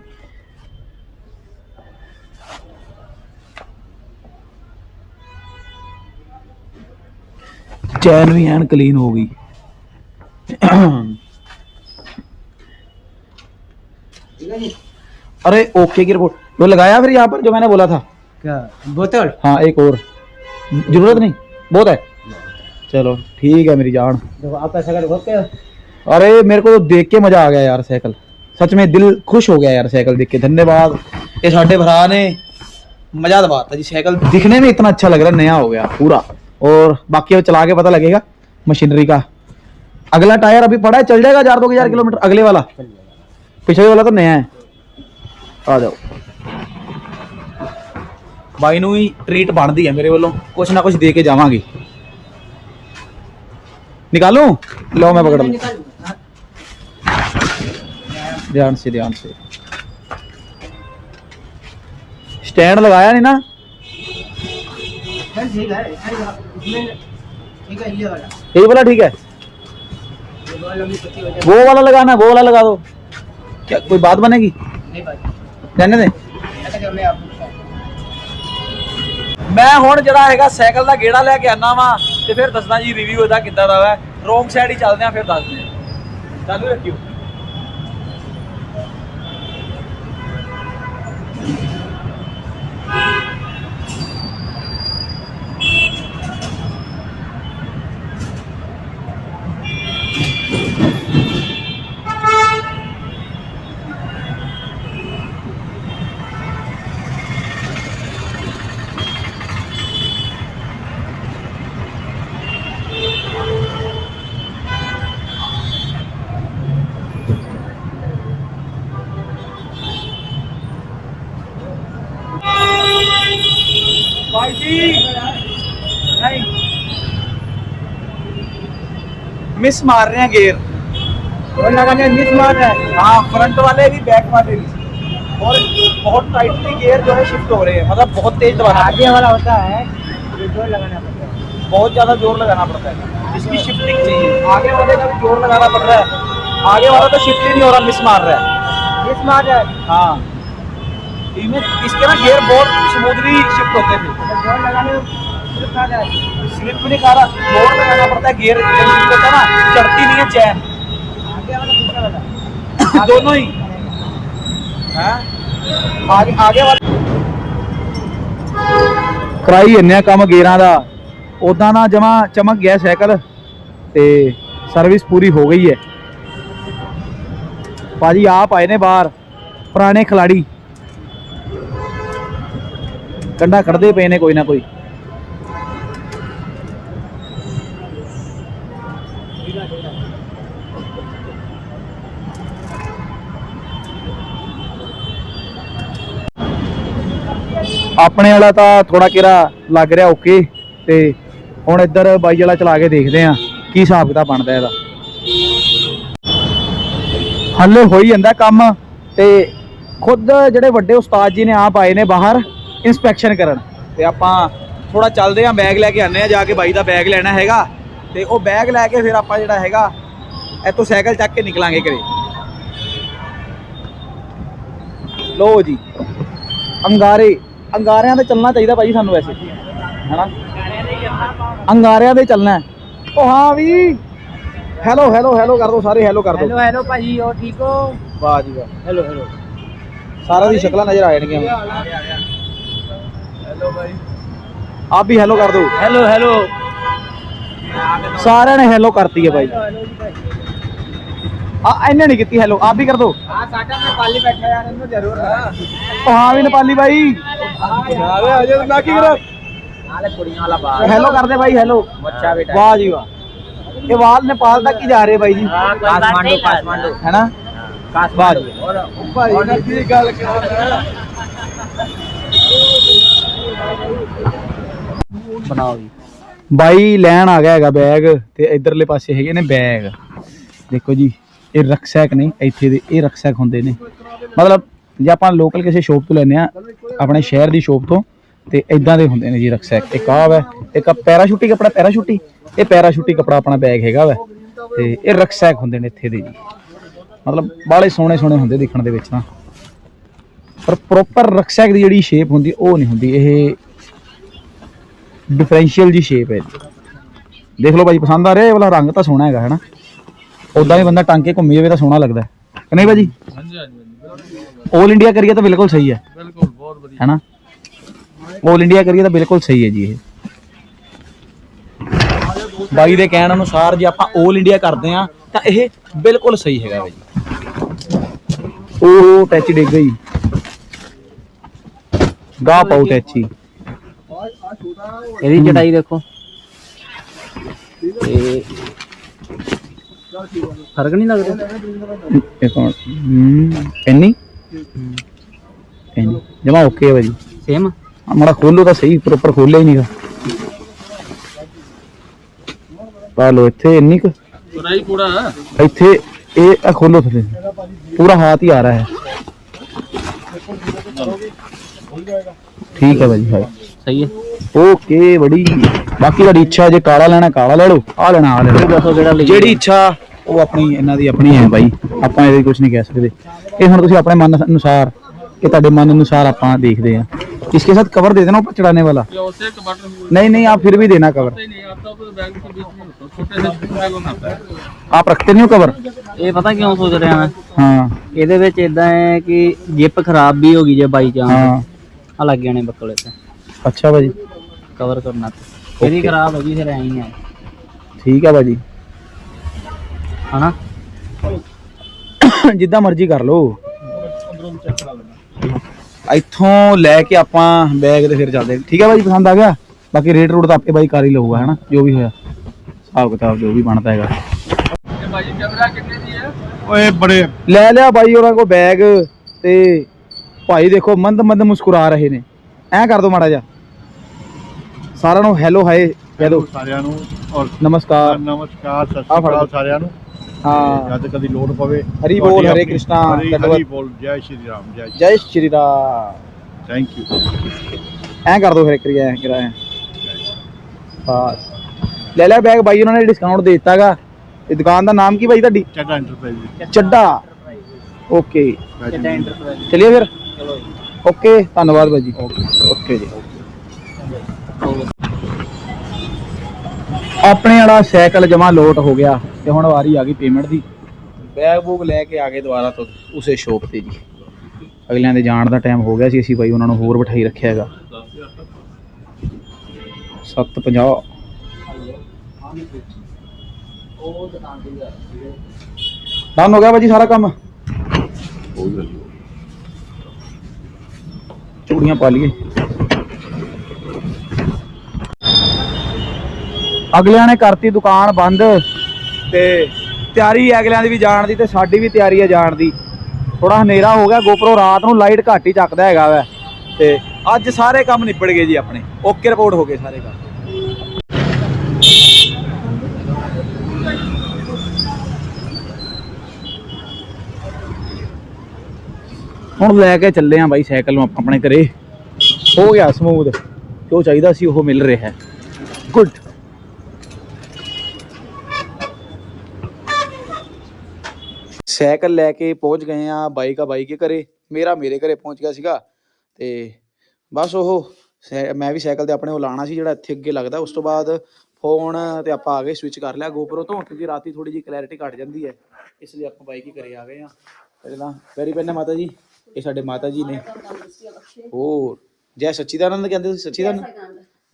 ਚੈਨ ਵੀ ਐਨ ਕਲੀਨ ਹੋ गई। अरे ओके की रिपोर्ट वो लगाया फिर यहाँ पर जो मैंने बोला था। क्या? बोतल? हाँ एक और। ज़रूरत नहीं बहुत है। चलो ठीक है मेरी जान। देखो आप ऐसा कर बोलते अरे मेरे को तो देख के मज़ा आ गया यार साइकिल। सच में दिल खुश हो गया यार साइकिल देख के। धन्यवाद। ये साढ़े भरा ने। मज़ा दबाता जी साइकिल दिखने में इतना अच्छा लग रहा है नया हो गया पूरा। और बाकी अब चला के पता लगेगा मशीनरी का। अगला टायर अभी पड़ा है चल जाएगा हज़ार दो हज़ार किलोमीटर अगले वाला। पिछले वाला तो नया है ਆ ਜਾਓ ਬਾਈ ਨੂੰ ਹੀ ਟ੍ਰੀਟ ਬਣਦੀ ਹੈ ਮੇਰੇ ਵੱਲੋਂ ਕੁਛ ਨਾ ਕੁਛ ਦੇ ਕੇ ਜਾਵਾਂਗੇ निकालूं लो मैं पकड़ लूं ध्यान से ध्यान से स्टैंड लगाया नहीं ना ठीक है इसमें ठीक है ये वाला यही वाला ठीक है वो वाला लगाना है वो वाला लगा दो क्या कोई बात बनेगी नहीं बात रहने दे ऐसा कर मैं आपको ਮੈਂ ਹੁਣ ਜਿਹੜਾ ਹੈਗਾ ਸਾਈਕਲ ਦਾ ਗੇੜਾ ਲੈ ਕੇ ਆਨਾ ਵਾ ਤੇ ਫਿਰ ਦੱਸਦਾ ਜੀ ਰਿਵਿਊ ਇਹਦਾ ਕਿੱਦਾਂ ਦਾ ਵਾ ਰੋਂਗ ਸਾਈਡ ਹੀ ਚੱਲਦੇ ਆ ਫਿਰ ਦੱਸਦੇ ਆ ਚਾਲੂ ਰੱਖਿਓ मिस मार रहे हैं गेयर मिस मार रहे हैं। हाँ फ्रंट वाले भी बैक वाले भी। और बहुत टाइटली गेयर जो है शिफ्ट हो रहे हैं। मतलब बहुत तेज दबाना आगे वाला होता है तो ज़ोर लगाना पड़ता है। बहुत ज़्यादा ज़ोर लगाना पड़ता है। इसकी शिफ्टिंग चाहिए। आगे वाले का ज़ोर लगाना पड़ रहा है। आगे वाला तो शिफ्ट ही नहीं हो रहा मिस मार रहा है। मिस मार रहा है। हाँ। इसमें इसके ना गेयर बहुत स्मूथली शिफ्ट होते थे तो ज़ोर लगाने में सिर्फ आ रहा है स्लिप भी नहीं खा रहा जोर लगाना पड़ता है गियर जब शिफ्ट होता है ना चढ़ती नहीं है चैन आगे वाला दूसरा वाला दोनों ही हैं आगे आगे वाला ਕਰਾਈ ਜੰਨੇ ਕੰਮ ਗੇਰਾਂ ਦਾ ਉਦਾਂ ਨਾ ਜਮਾ ਚਮਕ ਗਿਆ ਸਾਈਕਲ ਤੇ ਸਰਵਿਸ ਪੂਰੀ ਹੋ ਗਈ ਹੈ ਭਾਜੀ ਆਪ ਆਏ ਨੇ ਬਾਹਰ ਪੁਰਾਣੇ ਖਿਲਾੜੀ ਕੰਡਾ ਕੱਢਦੇ ਪਏ ਨੇ ਕੋਈ ਨਾ ਕੋਈ ਆਪਣੇ ਵਾਲਾ ਤਾਂ ਥੋੜਾ ਕਿਹੜਾ ਲੱਗ ਰਿਹਾ ਓਕੇ ਤੇ ਹੁਣ ਇੱਧਰ ਬਾਈ ਵਾਲਾ ਚਲਾ ਕੇ ਦੇਖਦੇ ਆ ਕੀ ਹਿਸਾਬ ਕਿਤਾਬ ਬਣਦਾ ਇਹਦਾ। ਹੱਲੇ ਹੋਈ ਜਾਂਦਾ ਕੰਮ, ਤੇ ਖੁਦ ਜਿਹੜੇ ਵੱਡੇ ਉਸਤਾਦ ਜੀ ਨੇ ਆਪ ਆਏ ਨੇ ਬਾਹਰ ਇਨਸਪੈਕਸ਼ਨ ਕਰਨ, ਤੇ ਆਪਾਂ ਥੋੜਾ ਚੱਲਦੇ ਆ ਬੈਗ ਲੈ ਕੇ ਆਨੇ ਆ ਜਾ ਕੇ ਬਾਈ ਦਾ ਬੈਗ ਲੈਣਾ ਹੈਗਾ, ਤੇ ਉਹ ਬੈਗ ਲੈ ਕੇ ਫਿਰ ਆਪਾਂ ਜਿਹੜਾ ਹੈਗਾ, ਇੱਥੋਂ ਸਾਈਕਲ ਚੱਕ ਕੇ ਨਿਕਲਾਂਗੇ ਘਰੇ। ਲੋ ਜੀ, ਅੰਗਾਰੇ ਅੰਗਾਰਿਆਂ ਤੇ ਚੱਲਣਾ ਚਾਹੀਦਾ ਭਾਜੀ ਸਾਨੂੰ ਵੈਸੇ ਹੈਨਾ? ਅੰਗਾਰਿਆਂ ਤੇ ਚੱਲਣਾ ਉਹ ਹਾਂ ਵੀ ਹੈਲੋ ਹੈਲੋ ਹੈਲੋ ਕਰ ਦੋ ਸਾਰੇ ਹੈਲੋ ਕਰ ਦੋ। ਹੈਲੋ ਹੈਲੋ ਹੋ ਠੀਕ ਹੋ? ਵਾਹ ਜੀ ਵਾਹ। ਹੈਲੋ ਹੈਲੋ ਸਾਰਾ ਦੀ ਸ਼ਕਲਾਂ ਨਜ਼ਰ ਆ ਜਾਣਗੀਆਂ ਹੈਲੋ ਭਾਈ। ਆਪ ਵੀ ਹੈਲੋ ਕਰ ਦੋ। ਹੈਲੋ ਹੈਲੋ ਸਾਰਿਆਂ ਨੇ ਹੈਲੋ ਕਰਤੀ ਹੈ ਭਾਈ। ਆ ਇਹਨੇ ਨਹੀਂ ਕੀਤੀ ਹੈਲੋ ਆਪ ਵੀ ਕਰ ਦੋ। ਆ ਸਾਡਾ ਨੇਪਾਲੀ ਬੈਠਾ ਯਾਰ ਇਹਨੂੰ ਜ਼ਰੂਰ ਹਾਂ ਵੀ ਨੇਪਾਲੀ ਬਾਈ। ਆਵੇ ਆ ਜਾ ਨਾ ਕੀ ਕਰ? ਨਾਲੇ ਕੁੜੀਆਂ ਵਾਲਾ ਬਾਹਰ ਹੈਲੋ ਕਰਦੇ ਬਾਈ ਹੈਲੋ ਬੱਚਾ ਬੇਟਾ ਵਾਹ ਜੀ ਵਾਹ। ਇਹ ਵਾਲ ਨੇਪਾਲ ਤੱਕ ਹੀ ਜਾ ਰਹੇ ਬਾਈ ਜੀ। ਕਾਸਮਾਂਡੂ ਕਾਸਮਾਂਡੂ। ਹੈਨਾ? ਕਾਸਮਾਂਡੂ। ਔਰ ਭਾਈ ਨੇ ਕੀ ਗੱਲ ਕਰਦਾ ਬਣਾਓ ਜੀ। ਬਾਈ ਲੈਣ ਆ ਗਿਆ ਹੈਗਾ ਬੈਗ ਤੇ ਇਧਰਲੇ ਪਾਸੇ ਹੈਗੇ ਨੇ ਬੈਗ। ਦੇਖੋ ਜੀ। ਇਹ ਰਕਸੈਕ ਨਹੀਂ? ਇੱਥੇ ਦੇ ਇਹ ਰਕਸੈਕ ਹੁੰਦੇ ਨੇ। ਮਤਲਬ ਜੇ ਆਪਾਂ ਲੋਕਲ ਕਿਸੇ ਸ਼ੋਪ ਤੋਂ ਲੈਨੇ ਆ ਆਪਣੇ ਸ਼ਹਿਰ ਦੀ ਸ਼ੋਪ ਤੋਂ, ਤੇ ਇਦਾਂ ਦੇ ਹੁੰਦੇ ਨੇ ਜੀ ਰਕਸੈਕ ਇੱਕ। ਆਹ ਵੈ, ਇੱਕ ਆ ਪੈਰਾਸ਼ੂਟੀ ਕੱਪੜਾ, ਪੈਰਾਸ਼ੂਟੀ। ਇਹ ਪੈਰਾਸ਼ੂਟੀ ਕੱਪੜਾ ਆਪਣਾ ਬੈਗ ਹੈਗਾ ਵੈ। ਤੇ ਇਹ ਰਕਸੈਕ ਹੁੰਦੇ ਨੇ ਇੱਥੇ ਦੇ ਜੀ। ਮਤਲਬ ਬਾਲੇ ਸੋਹਣੇ ਸੋਹਣੇ ਹੁੰਦੇ ਦੇਖਣ ਦੇ ਵਿੱਚ ਨਾ ਪਰ ਪ੍ਰੋਪਰ ਰਕਸੈਕ ਦੀ ਜਿਹੜੀ ਸ਼ੇਪ ਹੁੰਦੀ, ਉਹ ਨਹੀਂ ਹੁੰਦੀ। ਇਹ ਡਿਫਰੈਂਸ਼ੀਅਲ ਜੀ ਸ਼ੇਪ ਹੈ ਦੇਖ ਲਓ ਭਾਜੀ ਪਸੰਦ ਆ ਰਿਹਾ ਇਹ ਵਾਲਾ? ਰੰਗ ਤਾਂ ਸੋਹਣਾ ਹੈਗਾ, ਹੈਨਾ? ਉਦਾਂ ਵੀ ਬੰਦਾ ਟੰਗ ਕੇ ਘੁੰਮੀ ਜਾਵੇ ਤਾਂ ਸੋਹਣਾ ਲੱਗਦਾ ਹੈ ਕਿ ਨਹੀਂ ਭਾਜੀ ਹਾਂਜੀ ਹਾਂਜੀ 올 ਇੰਡੀਆ ਕਰੀਏ ਤਾਂ ਬਿਲਕੁਲ ਸਹੀ ਹੈ ਬਿਲਕੁਲ ਬਹੁਤ ਵਧੀਆ ਹੈਨਾ 올 ਇੰਡੀਆ ਕਰੀਏ ਤਾਂ ਬਿਲਕੁਲ ਸਹੀ ਹੈ ਜੀ ਇਹ ਬਾਈ ਦੇ ਕਹਿਣ ਅਨੁਸਾਰ ਜੇ ਆਪਾਂ 올 ਇੰਡੀਆ ਕਰਦੇ ਆ ਤਾਂ ਇਹ ਬਿਲਕੁਲ ਸਹੀ ਹੈਗਾ ਭਾਜੀ ਉਹ ਟੈਚ ਡਿੱਗ ਗਈ ਗਾ ਪਾਉ ਟੈਚੀ ਇਹਦੀ ਚਟਾਈ ਦੇਖੋ ਤੇ ਫ਼ਰਕ ਨਹੀਂ ਲੱਗਦਾ? ਇੱਕ ਮਿੰਟ। ਹੂੰ ਇੰਨੀ? ਇੰਨੀ। ਜਮਾ ਓਕੇ ਹੈ ਭਾਜੀ ਸੇਮ ਆ? ਮਾੜਾ ਖੋਲੋ ਤਾਂ ਸਹੀ ਪ੍ਰੋਪਰ ਖੋਲਿਆ ਹੀ ਨਹੀਂਗਾ ਪਾ ਲੋ ਇੱਥੇ ਇੰਨੀ ਕੁ। ਪੂਰਾ ਪੂਰਾ। ਇੱਥੇ ਇਹ ਆ ਖੋਲੋ ਥੱਲੇ। ਪੂਰਾ ਹੱਥ ਹੀ ਆ ਰਿਹਾ ਹੈ। ਠੀਕ ਹੈ ਭਾਜੀ ਹਾਂ ਸਹੀ ਹੈ ਓਕੇ ਬੜੀ ਬਾਕੀ ਤੁਹਾਡੀ ਇੱਛਾ ਜੇ ਕਾਲਾ ਲੈਣਾ ਕਾਲਾ ਲੈ ਲਓ ਆ ਲੈਣਾ ਆ ਲੈ ਲਓ ਦੱਸੋ ਕਿਹੜਾ ਲਈ ਜਿਹੜੀ ਇੱਛਾ ਉਹ ਆਪਣੀ ਇਹਨਾਂ ਦੀ ਆਪਣੀ ਹੈ ਬਾਈ ਆਪਾਂ ਇਹਦੇ ਕੁਝ ਨਹੀਂ ਕਹਿ ਸਕਦੇ ਇਹ ਹੁਣ ਤੁਸੀਂ ਆਪਣੇ ਮਨ ਅਨੁਸਾਰ ਇਹ ਤੁਹਾਡੇ ਮਨ ਅਨੁਸਾਰ ਆਪਾਂ देखते हैं इसके साथ कवर दे देना ऊपर चढ़ाने वाला नहीं नहीं आप फिर भी देना कवर आप रखते नहीं हो कवर ਇਹ ਪਤਾ ਕਿਉਂ ਸੋਚ ਰਿਹਾ ਮੈਂ हाँ ਇਹਦੇ ਵਿੱਚ ਇਦਾਂ ਹੈ ਕਿ ਜਿਪ ਖਰਾਬ ਵੀ ਹੋ ਗਈ ਜੇ ਬਾਈ ਚਾਂਸ हाँ ਆ ਲੱਗ ਜਾਣੇ ਬੱਕਲੇ ਤੇ ਅੱਛਾ ਭਾਜੀ। ਕਵਰ ਕਰਨਾ ਤੇ। ਖਰਾਬ ਹੋ ਗਈ ਫਿਰ ਐਂ ਹੀ ਹੈ ਠੀਕ ਆ ਭਾਜੀ। ਹਨਾ? ਜਿੱਦਾਂ ਮਰਜ਼ੀ ਕਰ ਲਓ। ਇੱਥੋਂ ਲੈ ਕੇ ਆਪਾਂ ਬੈਗ ਤੇ ਫਿਰ ਚੱਲਦੇ ਠੀਕ ਆ ਭਾਜੀ ਪਸੰਦ ਆ ਗਿਆ? ਬਾਕੀ ਰੇਟ ਰੂਟ ਤਾਂ ਆਪੇ ਬਾਈ ਕਰ ਹੀ ਲਊਗਾ ਹਨਾ? ਜੋ ਵੀ ਹੋਇਆ। ਹਿਸਾਬ ਕਿਤਾਬ ਜੋ ਵੀ ਬਣਦਾ ਹੈਗਾ। ਲੈ ਲਿਆ ਬਾਈ ਉਹਨਾਂ ਕੋ ਬੈਗ ਤੇ ਭਾਈ ਦੇਖੋ ਮੰਦ ਮੰਦ ਮੁਸਕਰਾ ਰਹੇ ਨੇ। ਐਂ ਕਰ ਦੋ ਮਾੜਾ ਜਿਹਾ। ਸਾਰਿਆਂ ਨੂੰ ਹੈਲੋ ਹਾਏ ਕਹਿ ਦੋ। ਸਾਰਿਆਂ ਨੂੰ ਔਰ ਨਮਸਕਾਰ। ਨਮਸਕਾਰ ਸਤਿ ਸ਼੍ਰੀ। ਅਕਾਲ ਸਾਰਿਆਂ ਨੂੰ। ਹਾਂ। ਜਦ ਕਦੀ ਲੋੜ ਪਵੇ ਹਰੀ ਬੋਲ, ਹਰੇ ਕ੍ਰਿਸ਼ਨਾ, ਹਰੀ- ਧੰਨਵਾਦ। ਹਰੀ ਬੋਲ ਜੈ ਸ਼੍ਰੀ ਰਾਮ ਜੈ ਜੈ ਸ਼੍ਰੀ ਰਾਮ। ਥੈਂਕ ਯੂ ਐਂ ਕਰ ਦੋ ਫਿਰ ਇੱਕ ਐਂ ਕਰਾਇਆ ਬਸ। ਲੈ ਲਿਆ ਬੈਗ ਬਾਈ ਉਹਨਾਂ ਨੇ ਡਿਸਕਾਊਂਟ ਦੇ ਦਿੱਤਾਗਾ। ਇਹ ਦੁਕਾਨ ਦਾ ਨਾਮ ਕੀ ਬਾਈ ਤੁਹਾਡੀ? ਚੱਡਾ ਐਂਟਰਪ੍ਰਾਈਜ਼ ਚੱਡਾ। ਓਕੇ ਚਲਿਏ ਫਿਰ? ਓਕੇ ਧੰਨਵਾਦ ਬਾਈ ਜੀ। ਓਕੇ। ਜੀ। ਆਪਣੇ ਵਾਲਾ ਸਾਈਕਲ ਜਮਾ ਲੋਟ ਹੋ ਗਿਆ ਤੇ ਹੁਣ ਵਾਰੀ ਆ ਗਈ ਪੇਮੈਂਟ ਦੀ। ਬੈਗ ਬੂਗ ਲੈ ਕੇ ਆ ਗਏ ਦੁਬਾਰਾ ਤੋਂ ਉਸੇ ਸ਼ੋਪ ਤੇ ਜੀ। ਅਗਲਿਆਂ ਦੇ ਜਾਣ ਦਾ ਟਾਈਮ ਹੋ ਗਿਆ ਸੀ ਅਸੀਂ ਬਾਈ ਉਹਨਾਂ ਨੂੰ ਹੋਰ ਬਿਠਾਈ ਰੱਖਿਆ ਹੈਗਾ। 750 ਡਨ ਹੋ ਗਿਆ ਭਾਜੀ ਸਾਰਾ ਕੰਮ? ਚੂੜੀਆਂ ਪਾ ਲਈਏ। ਅਗਲਿਆਂ ਨੇ ਕਰਤੀ ਦੁਕਾਨ ਬੰਦ ਤੇ ਤਿਆਰੀ ਅਗਲਿਆਂ ਦੀ ਵੀ ਜਾਣ ਦੀ ਤੇ ਸਾਡੀ ਵੀ ਤਿਆਰੀ ਹੈ ਜਾਣ ਦੀ। ਥੋੜਾ ਹਨੇਰਾ ਹੋ ਗਿਆ, ਗੋਪਰੋ ਰਾਤ ਨੂੰ ਲਾਈਟ ਘੱਟ ਹੀ ਚੱਕਦਾ ਹੈਗਾ ਵੈ। ਤੇ ਅੱਜ ਸਾਰੇ ਕੰਮ ਨਿਬੜ ਗਏ ਜੀ ਆਪਣੇ। ਓਕੇ ਰਿਪੋਰਟ ਹੋ ਗਏ ਸਾਰੇ ਕੰਮ। ਹੁਣ ਲੈ ਕੇ ਚੱਲੇ ਆਂ ਬਾਈ ਸਾਈਕਲ ਨੂੰ ਆਪਾਂ ਆਪਣੇ ਘਰੇ। ਹੋ ਗਿਆ ਸਮੂਥ ਜੋ ਚਾਹੀਦਾ ਸੀ ਉਹ ਮਿਲ ਰਿਹਾ। ਹੈ ਗੁੱਡ ਸਾਈਕਲ ਲੈ ਕੇ ਪਹੁੰਚ ਗਏ ਆ ਬਾਈਕ ਆ ਬਾਈ ਕੇ ਘਰੇ। ਮੇਰਾ ਮੇਰੇ ਘਰੇ ਪਹੁੰਚ ਗਿਆ ਸੀਗਾ। ਤੇ ਬਸ ਉਹ ਸੈ- ਮੈਂ ਵੀ ਸਾਈਕਲ ਤੇ ਆਪਣੇ ਉਹ ਲਾਣਾ ਸੀ, ਜਿਹੜਾ ਇੱਥੇ ਅੱਗੇ ਲੱਗਦਾ। ਉਸ ਤੋਂ ਬਾਅਦ ਫੋਨ ਤੇ ਆਪਾਂ ਆ ਗਏ ਸਵਿਚ ਕਰ ਲਿਆ GoPro ਤੋਂ, ਕਿਉਂਕਿ ਰਾਤੀ ਥੋੜੀ ਜਿਹੀ ਕਲੈਰਿਟੀ ਘਟ ਜਾਂਦੀ ਹੈ। ਇਸ ਲਈ ਆਪਾਂ ਬਾਈਕ ਹੀ ਘਰੇ ਆ ਗਏ ਆ। ਪਹਿਲਾਂ ਵੈਰੀ ਪਹਿਲਾਂ ਮਾਤਾ ਜੀ। ਇਹ ਸਾਡੇ ਮਾਤਾ ਜੀ ਨੇ। ਹੋਰ ਜੈ ਸੱਚੀਦਾਨੰਦ ਕਹਿੰਦੇ ਤੁਸੀਂ ਸੱਚੀਦਾਨੰਦ?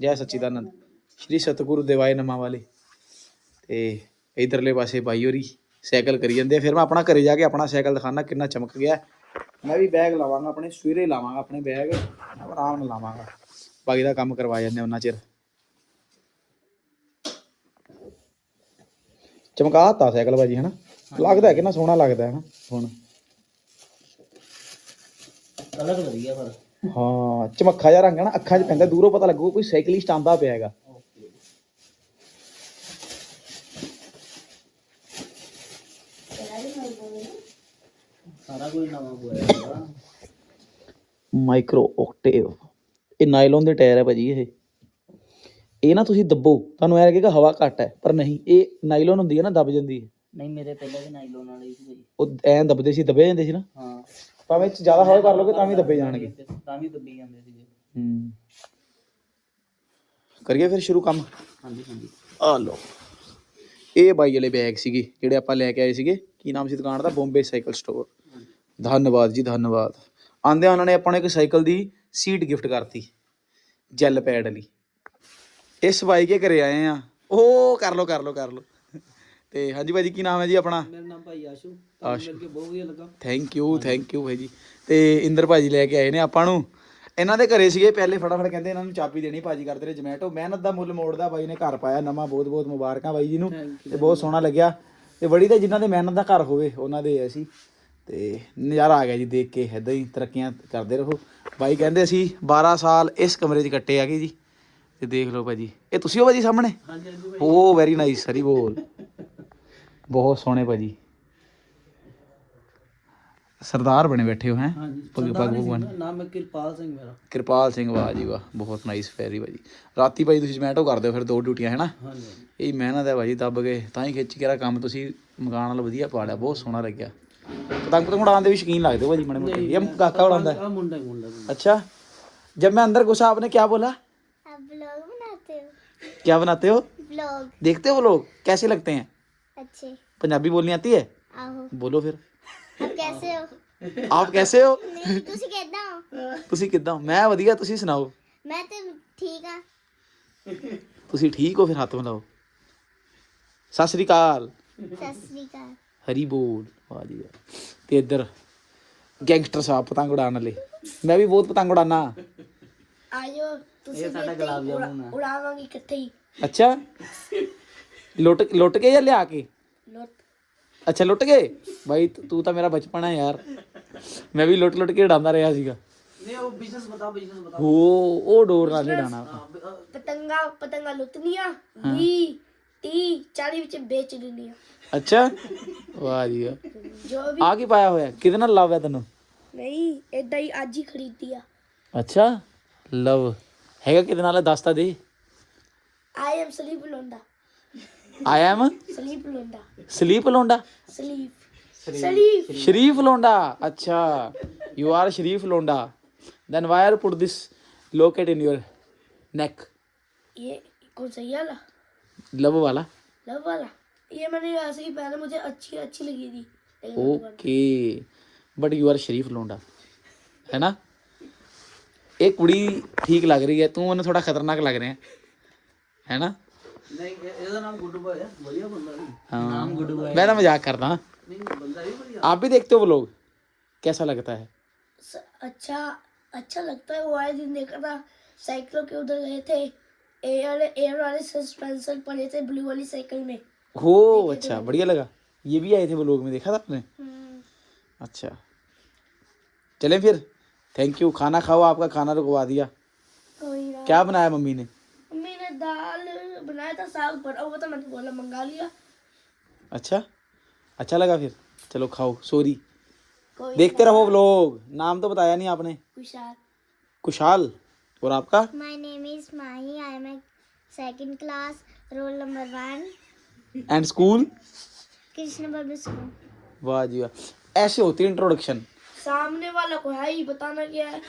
ਜੈ ਸੱਚੀਦਾਨੰਦ। ਸ਼੍ਰੀ ਸਤਿਗੁਰੂ ਦੇਵਾਏ ਨਮਾ ਵਾਲੇ। ਤੇ ਇਧਰਲੇ ਪਾਸੇ ਬਾਈ ਹੋਰੀ ਸਾਈਕਲ ਕਰੀ ਜਾਂਦੇ ਆ। ਫਿਰ ਮੈਂ ਆਪਣਾ ਘਰੇ ਜਾ ਕੇ ਆਪਣਾ ਸਾਈਕਲ ਦਿਖਾਣਾ ਕਿੰਨਾ ਚਮਕ ਗਿਆ। ਮੈਂ ਵੀ ਬੈਗ ਲਾਵਾਂਗਾ ਆਪਣੇ ਸਵੇਰੇ ਲਾਵਾਂਗਾ ਆਪਣੇ ਬੈਗ ਆਰਾਮ ਨਾਲ ਲਾਵਾਂਗਾ। ਬਾਕੀ ਦਾ ਕੰਮ ਕਰਵਾ ਜਾਂਦੇ ਉਹਨਾਂ ਚਿਰ। ਚਮਕਾਤਾ ਸਾਈਕਲ ਬਾਜੀ ਹਨਾ? ਲੱਗਦਾ ਕਿੰਨਾ ਸੋਹਣਾ ਲੱਗਦਾ ਹੈ ਨਾ ਹੁਣ। ਕਲਰ ਵਧੀਆ ਪਰ। ਹਾਂ ਚਮੱਖਾ ਜਿਹਾ ਰੰਗ ਹੈ ਨਾ ਅੱਖਾਂ 'ਚ ਪੈਂਦਾ ਦੂਰੋਂ ਪਤਾ ਲੱਗੂ ਕੋਈ ਸਾਈਕਲਿਸਟ ਆਂਦਾ ਪਿਆ ਹੈਗਾ। ਸਾਰਾ ਕੁਝ ਨਵਾਂ ਹੋਇਆ ਮਾਈਕਰੋ ਓਕਟੇਵ ਇਹ ਨਾਈਲੋਨ ਦੇ ਟਾਇਰ ਹੈ ਭਾਜੀ ਇਹ। ਇਹ ਨਾ ਤੁਸੀਂ ਦੱਬੋ ਤੁਹਾਨੂੰ ਐ ਲੱਗੇਗਾ ਹਵਾ ਘੱਟ ਹੈ ਪਰ ਨਹੀਂ ਇਹ ਨਾਈਲੋਨ ਹੁੰਦੀ ਹੈ ਨਾ ਦਬ ਜਾਂਦੀ ਹੈ। ਨਹੀਂ ਮੇਰੇ ਪਹਿਲਾਂ ਵੀ ਨਾਈਲੋਨ ਵਾਲੇ ਹੀ ਸੀ ਉਹ ਐਂ ਦਬਦੇ ਸੀ ਦਬੇ ਜਾਂਦੇ ਸੀ ਨਾ? ਹਾਂ। ਭਾਵੇਂ ਜ਼ਿਆਦਾ ਹਵਾ ਕਰ ਲੋਗੇ ਤਾਂ ਵੀ ਦੱਬੇ ਜਾਣਗੇ। ਤਾਂ ਵੀ ਦੱਬੀ ਜਾਂਦੇ ਸੀਗੇ। ਹੂੰ। ਕਰੀਏ ਫਿਰ ਸ਼ੁਰੂ ਕੰਮ? ਹਾਂਜੀ ਹਾਂਜੀ। ਆ ਲਓ। ਇਹ ਬਾਈ ਵਾਲੇ ਬੈਗ ਸੀਗੇ ਜਿਹੜੇ ਆਪਾਂ ਲੈ ਕੇ ਆਏ ਸੀਗੇ। ਕੀ ਨਾਮ ਸੀ ਦੁਕਾਨ ਦਾ? ਬੰਬੇ ਸਾਈਕਲ ਸਟੋਰ ਧੰਨਵਾਦ ਜੀ ਧੰਨਵਾਦ। ਆਂਦਿਆਂ ਉਹਨਾਂ ਨੇ ਆਪਾਂ ਨੂੰ ਇੱਕ ਸਾਈਕਲ ਦੀ ਸੀਟ ਗਿਫਟ ਕਰਤੀ ਜੈਲ ਪੈਡ ਵਾਲੀ। ਇਸ ਬਾਈ ਕੇ ਘਰੇ ਆਏ ਆ। ਉਹ ਕਰ ਲਓ ਕਰ ਲਓ ਕਰ ਲਓ। ਤੇ ਹਾਂਜੀ ਭਾਜੀ ਕੀ ਨਾਮ ਹੈ ਜੀ ਆਪਣਾ? ਮੇਰਾ ਨਾਮ ਭਾਈ ਆਸ਼ੂ। ਆਸ਼ੂ। ਮਿਲ ਕੇ ਬਹੁਤ ਵਧੀਆ ਲੱਗਾ। ਥੈਂਕ ਯੂ ਥੈਂਕ ਯੂ ਭਾਈ ਜੀ ਤੇ ਇੰਦਰ ਭਾਜੀ ਲੈ ਕੇ ਆਏ ਨੇ ਆਪਾਂ ਨੂੰ। ਇਹਨਾਂ ਦੇ ਘਰੇ ਸੀਗੇ ਪਹਿਲੇ ਫਟਾਫਟ ਕਹਿੰਦੇ ਇਹਨਾਂ ਨੂੰ ਚਾਬੀ ਦੇਣੀ ਭਾਜੀ ਕਰਦੇ ਨੇ ਜਮੈਟੋ। ਮਿਹਨਤ ਦਾ ਮੁੱਲ ਮੋੜਦਾ ਬਾਈ ਨੇ ਘਰ ਪਾਇਆ ਨਵਾਂ ਬਹੁਤ ਬਹੁਤ ਮੁਬਾਰਕਾਂ ਬਾਈ ਜੀ ਨੂੰ। ਤੇ ਬਹੁਤ ਸੋਹਣਾ ਲੱਗਿਆ। ਤੇ ਬੜੀ ਤਾਂ ਜਿਨ੍ਹਾਂ ਦੇ ਮਿਹਨਤ ਦਾ ਘਰ ਹੋਵੇ ਉਹਨਾਂ ਦੇ ਅਸੀਂ। ਤੇ ਨਜ਼ਾਰਾ ਆ ਗਿਆ ਜੀ ਦੇਖ ਕੇ ਇਦਾਂ ਹੀ ਤਰੱਕੀਆਂ ਕਰਦੇ ਰਹੋ। ਬਾਈ ਕਹਿੰਦੇ ਅਸੀਂ 12 ਸਾਲ ਇਸ ਕਮਰੇ 'ਚ ਕੱਟੇ ਆਗੇ ਜੀ। ਤੇ ਦੇਖ ਲਓ ਭਾਜੀ। ਇਹ ਤੁਸੀਂ ਹੋ ਭਾਜੀ ਸਾਹਮਣੇ? ਹਾਂਜੀ ਹਾਂਜੀ ਓ ਵੈਰੀ ਨਾਈਸ ਹਰੀ ਬੋਲ। ਬਹੁਤ ਸੋਹਣੇ ਭਾਜੀ ਸਰਦਾਰ ਬਣੇ ਬੈਠੇ ਹੋ ਹੈ ਹਾਂਜੀ ਪੱਗ ਪੱਗ ਭਗਵਾਨ ਨਾਮ ਹੈ ਕਿਰਪਾਲ ਸਿੰਘ ਮੇਰਾ ਕਿਰਪਾਲ ਸਿੰਘ ਵਾਹ ਜੀ ਵਾਹ ਬਹੁਤ ਨਾਈਸ ਫੈਰੀ ਭਾਜੀ ਰਾਤੀ ਭਾਜੀ ਤੁਸੀਂ ਜਮੈਟੋ ਕਰਦੇ ਹੋ ਫਿਰ ਦੋ ਡਿਊਟੀਆਂ ਹੈ ਨਾ ਹਾਂਜੀ ਇਹ ਮਿਹਨਤ ਹੈ ਭਾਜੀ ਦੱਬ ਕੇ ਤਾਂ ਹੀ ਖਿੱਚ ਕੇ ਰਾ ਕੰਮ ਤੁਸੀਂ ਮਕਾਨ ਨਾਲ ਵਧੀਆ ਪਾੜਿਆ ਬਹੁਤ ਸੋਹਣਾ ਲੱਗਿਆ ਪਤੰਗ ਪਤੰਗ ਉਡਾਉਣ ਦੇ ਵੀ ਸ਼ੌਕੀਨ ਲੱਗਦੇ ਹੋ ਭਾਜੀ ਮਣੇ ਮੋਟੇ ਇਹ ਕਾਕਾ ਉਡਾਉਂਦਾ ਹੈ ਆ ਮੁੰਡਾ ਹੀ ਮੁੰਡਾ ਹੀ। अच्छा जब मैं अंदर घुसा आपने क्या बोला आप ब्लॉग बनाते हो क्या बनाते हो ब्लॉग देखते हो वो लोग कैसे लगते हैं अच्छे पंजाबी बोलनी आती है आहो बोलो फिर आप कैसे हो आप कैसे हो नहीं ਤੁਸੀਂ ਕਿੱਦਾਂ ਹੋ ਤੁਸੀਂ ਕਿੱਦਾਂ ਹੋ? ਮੈਂ ਵਧੀਆ ਤੁਸੀਂ ਸੁਣਾਓ ਮੈਂ ਤੇ ਠੀਕ ਆ ਤੁਸੀਂ ਠੀਕ ਹੋ ਫਿਰ ਹੱਥ ਮਿਲਾਓ ਸਤਿ ਸ੍ਰੀ ਅਕਾਲ ਸਤਿ ਸ੍ਰੀ ਅਕਾਲ ਹਰੀ ਬੋਲ ਵਾਹ ਜੀ ਵਾਹ। ਤੇ ਇੱਧਰ ਗੈਂਗਸਟਰ ਸਾਹਿਬ ਪਤੰਗ ਉਡਾਉਣ ਵਾਲੇ ਮੈਂ ਵੀ ਬਹੁਤ ਪਤੰਗ ਉਡਾਨਾ ਆਜੋ ਤੁਸੀਂ ਇਹ ਸਾਡਾ ਗੁਲਾਬ ਜਾਮੁਨ ਹੈ ਉਡਾਵਾਂਗੇ ਇਕੱਠੇ ਹੀ ਅੱਛਾ ਲੁੱਟ ਲੁੱਟ ਕੇ ਜਾਂ ਲਿਆ ਕੇ? ਲੁੱਟ। ਅੱਛਾ ਲੁੱਟ ਗਏ ਬਾਈ ਤੂੰ ਤੂੰ ਤਾਂ ਮੇਰਾ ਬਚਪਨ ਹੈ ਯਾਰ। ਮੈਂ ਵੀ ਲੁੱਟ ਲੁੱਟ ਕੇ ਉਡਾਉਂਦਾ ਰਿਹਾ ਸੀਗਾ। ਨਹੀਂ ਉਹ ਬਿਜ਼ਨਸ ਬਤਾਓ ਬਿਜ਼ਨਸ ਬਤਾਓ। ਉਹ ਉਹ ਡੋਰ ਨਾਲ ਉਡਾਣਾ ਪਤੰਗਾ ਪਤੰਗਾ ਲੁੱਟਨੀਆਂ। 20 30 40 ਵਿੱਚ ਵੇਚ ਦਿੰਦੀਆਂ ਅੱਛਾ? ਵਾਹ ਜੀ ਵਾਹ। ਜੋ ਵੀ ਆ ਕੀ ਪਾਇਆ ਹੋਇਆ? ਕਿਹਦੇ ਨਾਲ ਲਵ ਹੈ ਤੈਨੂੰ? ਨਹੀਂ ਏਦਾਂ ਹੀ ਅੱਜ ਹੀ ਖਰੀਦੀ ਆ। ਅੱਛਾ ਲਵ। ਹੈਗਾ ਕਿਹਦੇ ਨਾਲ? ਹੈ? ਦੱਸ ਤਾਂ ਦੇ। ਆਈ ਐਮ ਸਲੀਪ ਲੋਂਡਾ आई स्लीप लोंडा शरीफ लोंडा अच्छा यू आर शरीफ लोंडा then why are put this locket in your neck love वाला? लव वाला? ये मैंने ही पहले मुझे अच्छी अच्छी लगी थी। ओके बट यू आर शरीफ लोंडा है ना? एक कुड़ी खतरनाक लग रहे हैं। है ना? हाँ। मैं ना मज़ाक करता आप भी देखते हो वो लोग? कैसा लगता है? अच्छा अच्छा लगता है वो आए दिन देखा था। साइकिलों के उधर गए थे। एयर एयर वाले सस्पेंशन पड़े थे ब्लू वाली साइकिल में। हो अच्छा बढ़िया लगा। ये भी आए थे वो लोग में देखा था आपने? हम्म। अच्छा। चले फिर। थैंक यू खाना खाओ आपका खाना रुकवा दिया। क्या बनाया मम्मी ने? दाल बनाया था साग बना हुआ था मैंने बोला मंगा लिया। अच्छा? अच्छा लगा फिर? चलो खाओ सॉरी देखते रहो व्लॉग नाम तो बताया नहीं आपने। कुशाल। कुशाल? और आपका? My name is Mahi I am a second class roll number one and school Krishna public school वाह जी वाह। ऐसे होती है इंट्रोडक्शन सामने वाला को है ही बताना क्या है?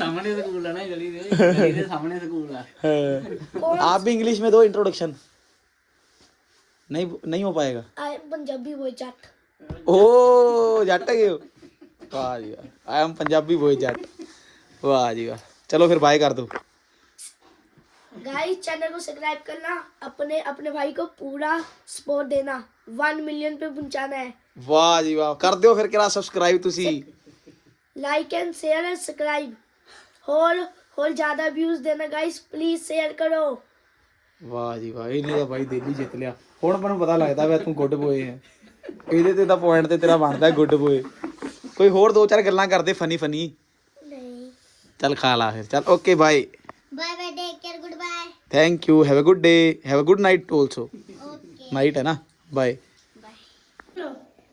ਸਾਹਮਣੇ ਸਕੂਲ ਹੈ ਨਾ ਗਲੀ ਦੇ ਗਲੀ ਦੇ ਸਾਹਮਣੇ ਸਕੂਲ ਹੈ आप भी इंग्लिश में दो इंट्रोडक्शन नहीं नहीं हो पाएगा I am Punjabi boy Jatt ਓ ਜੱਟ ਗਏ ਹੋ ਵਾਹ ਜੀ ਵਾਹ ਆਈ ਐਮ ਪੰਜਾਬੀ ਬੋਏ ਜੱਟ ਵਾਹ ਜੀ ਵਾਹ ਚਲੋ ਫਿਰ ਬਾਏ ਕਰ ਦੋ गाइस चैनल को सब्सक्राइब करना अपने अपने भाई को पूरा सपोर्ट देना वन मिलियन पे पहुंचाना है ਵਾਹ ਜੀ ਵਾਹ ਕਰ ਦਿਓ ਫਿਰ ਕਿਹੜਾ ਸਬਸਕ੍ਰਾਈਬ ਤੁਸੀਂ like and share and subscribe ਹੋਰ ਹੋਰ ਜ਼ਿਆਦਾ ਵਿਊਜ਼ ਦੇਣਾ ਗਾਇਸ ਪਲੀਜ਼ ਸ਼ੇਅਰ ਕਰੋ। ਵਾਹ ਜੀ ਵਾਹ ਇਹਨੇ ਤਾਂ ਬਾਈ ਦਿੱਲੀ ਜਿੱਤ ਲਿਆ। ਹੁਣ ਮੈਨੂੰ ਪਤਾ ਲੱਗਦਾ ਵੀ ਤੂੰ ਗੁੱਡ ਬੋਏ ਹੈ। ਇਹਦੇ ਤੇ ਤਾਂ ਪੁਆਇੰਟ ਤੇ ਤੇਰਾ ਬਣਦਾ ਗੁੱਡ ਬੋਏ ਕੋਈ ਹੋਰ ਦੋ ਚਾਰ ਗੱਲਾਂ ਕਰਦੇ ਫਨੀ ਫਨੀ ਨਹੀਂ। ਚੱਲ ਖਾ ਲਾ ਫਿਰ ਚੱਲ okay bye bye bye take care good bye thank you have a good day have a good night also night ਹੈ ਨਾ ਬਾਏ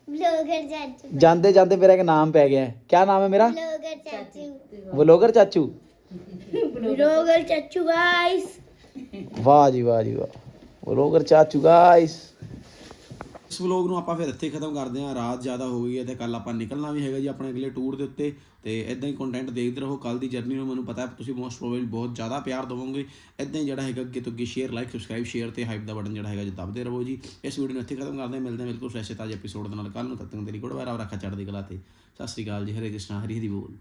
ब्लॉगर चाचू ਜਾਂਦੇ ਜਾਂਦੇ ਮੇਰਾ ਇੱਕ ਨਾਮ ਪੈ ਗਿਆ ਹੈ ਕੀ ਨਾਮ ਹੈ ਮੇਰਾ ब्लॉगर चाचू ਵਲੋਗਰ ਚਾਚੂ ब्लॉगर चाचू गाइस ਵਾਹ ਜੀ ਵਾਹ ਜੀ ਵਾਹ ਵਲੋਗਰ ਚਾਚੂ ਗਾਇਸ ਇਸ ਵਲੋਗ ਨੂੰ ਆਪਾਂ ਫਿਰ ਇੱਥੇ ਖਤਮ ਕਰਦੇ ਹਾਂ। ਰਾਤ ਜ਼ਿਆਦਾ ਹੋ ਗਈ ਹੈ ਤੇ ਕੱਲ ਆਪਾਂ ਨਿਕਲਣਾ ਵੀ ਹੈਗਾ ਜੀ ਆਪਣੇ ਅਗਲੇ ਟੂਰ ਦੇ ਉੱਤੇ। ਤੇ ਇਦਾਂ ਹੀ ਕੰਟੈਂਟ ਦੇਖਦੇ ਰਹੋ। ਕੱਲ ਦੀ ਜਰਨੀ ਨੂੰ ਮੈਨੂੰ ਪਤਾ ਹੈ, ਤੁਸੀਂ ਮੋਸਟ ਪ੍ਰੋਬੇਬਲੀ ਬਹੁਤ ਜ਼ਿਆਦਾ ਪਿਆਰ ਦਿਵੋਗੇ। ਇਦਾਂ ਹੀ ਜਿਹੜਾ ਹੈਗਾ, ਅੱਗੇ ਤੋਂ ਅੱਗੇ ਸ਼ੇਅਰ ਲਾਈਕ ਸਬਸਕ੍ਰਾਈਬ ਸ਼ੇਅਰ ਤੇ ਹਾਈਪ ਦਾ ਬਟਨ ਜਿਹੜਾ ਹੈਗਾ ਜੀ ਦਬਦੇ ਰਹੋ ਜੀ। ਇਸ ਵੀਡੀਓ ਨੂੰ ਇੱਥੇ ਖਤਮ ਕਰਦੇ ਹਾਂ। ਮਿਲਦੇ ਹਾਂ ਬਿਲਕੁਲ ਫਰੈਸ਼ ਤਾਜ਼ੇ ਐਪੀਸੋਡ ਦੇ ਨਾਲ ਕੱਲ ਨੂੰ। ਤੱਕ ਤੱਕ ਤੇਰੀ ਗੁੱਡ ਬਾਏ ਰੱਖਾ ਚੜ੍ਹਦੀ ਕਲਾ ਤੇ। ਸਤਿ ਸ੍ਰੀ ਅਕਾਲ ਜੀ। ਹਰੇ ਕ੍ਰਿਸ਼ਨ, ਹਰੀ ਹਰੀ ਬੋਲ।